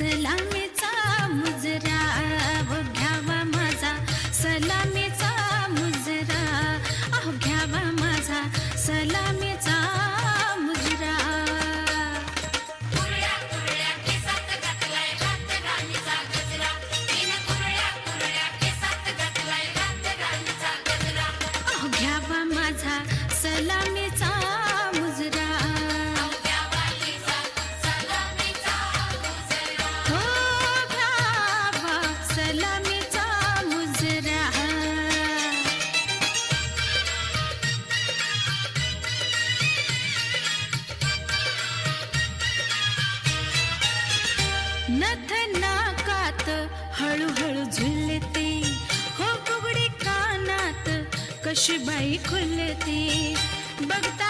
सलाम हळूहळू झुलते. हो फुगडी कानात कशी बाई खुलते. बघता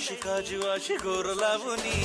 আশিকা জুয়াশি গোর লাবণী।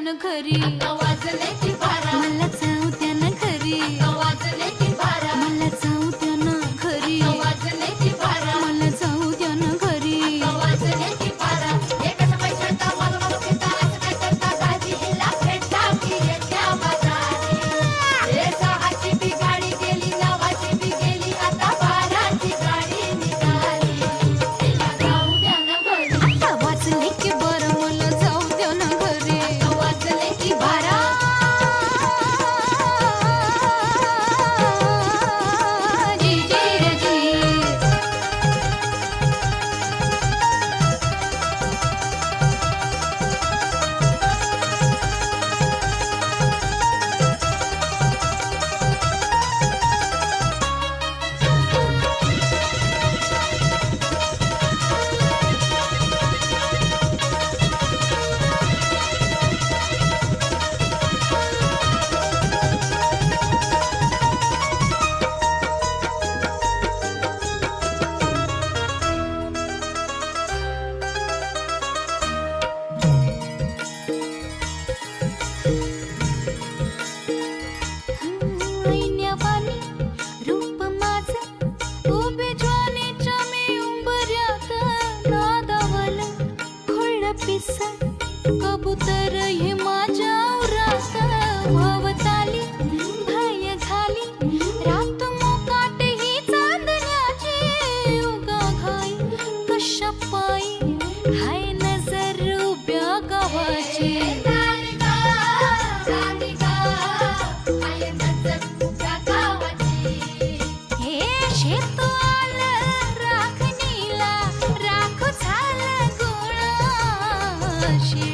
खरी आवाज